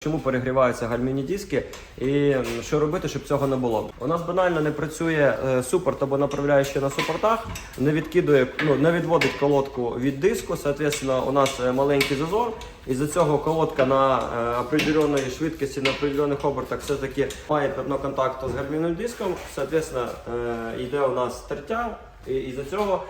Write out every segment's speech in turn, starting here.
Чому перегріваються гальмівні диски і що робити, щоб цього не було? У нас банально не працює е, супорт або направляючий на супортах, не відкидує, ну не відводить колодку від диску. Соответственно, у нас е, маленький зазор, і за цього колодка на е, определеній швидкості, на определених обертах все-таки має певно контакту з гальмівним диском. Соответственно, йде у нас тертя, і, за цього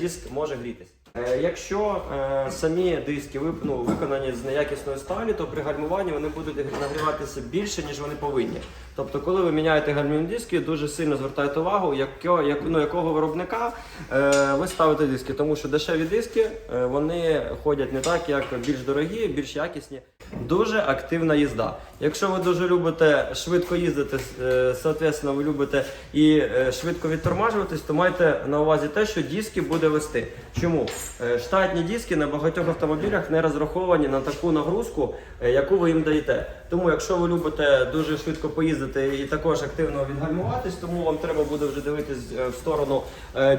диск може грітися. Е, Якщо е, самі диски ну, виконані з неякісної сталі, то при гальмуванні вони будуть нагріватися більше, ніж вони повинні. Тобто, коли ви міняєте гальмівні диски, дуже сильно звертайте увагу, якого, як, ну, якого виробника е, ви ставите диски, тому що дешеві диски е, вони ходять не так, як більш дорогі, більш якісні. Дуже активна їзда. Якщо ви дуже любите швидко їздити, е, соответственно, ви любите і е, швидко відтормажуватись, то майте на увазі те, що диски буде вести. Чому? Е, Штатні диски на багатьох автомобілях не розраховані на таку нагрузку, яку ви їм даєте. Тому, якщо ви любите дуже швидко поїздити і також активно відгальмуватись, тому вам треба буде вже дивитись в сторону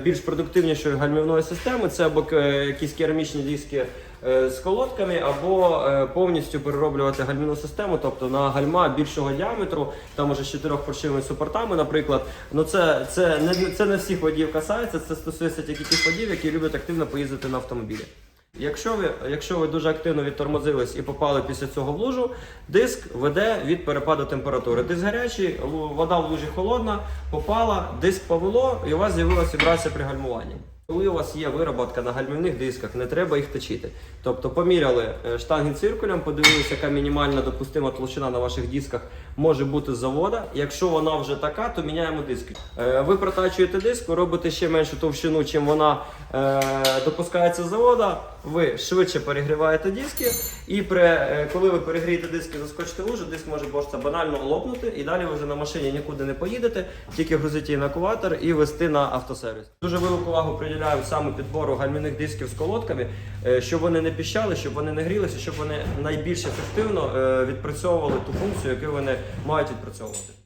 більш продуктивнішої гальмівної системи. Це або якісь керамічні диски з колодками, або е, повністю перероблювати гальмівну систему, тобто на гальма більшого діаметру, там уже з чотирьохпоршивими супортами, наприклад. Ну це, це, не, це не всіх водіїв касається, це стосується тільки тих водіїв, які люблять активно поїздити на автомобілі. Якщо ви, якщо ви дуже активно відтормозились і попали після цього в лужу, диск веде від перепаду температури. Диск гарячий, вода в лужі холодна, попала, диск повело, і у вас з'явилася вібрація при гальмуванні. Коли у вас є вироботка на гальмівних дисках, не треба їх точити. Тобто поміряли е, штанги циркулем, подивилися, яка мінімальна допустима толщина на ваших дисках може бути з завода. Якщо вона вже така, то міняємо диски. Е, Ви протачуєте диск, робите ще меншу товщину, чим вона е, допускається з завода. Ви швидше перегріваєте диски, і при, е, коли ви перегрієте диски, заскочите в лужу, диск може просто банально лопнути, і далі ви вже на машині нікуди не поїдете, тільки грузите її на екватор і вести на автосервіс. Дуже велику увагу приділяю саме підбору гальмівних дисків з колодками, е, щоб вони не піщали, щоб вони не грілися, щоб вони найбільш ефективно е, відпрацьовували ту функцію, яку вони мають відпрацьовувати.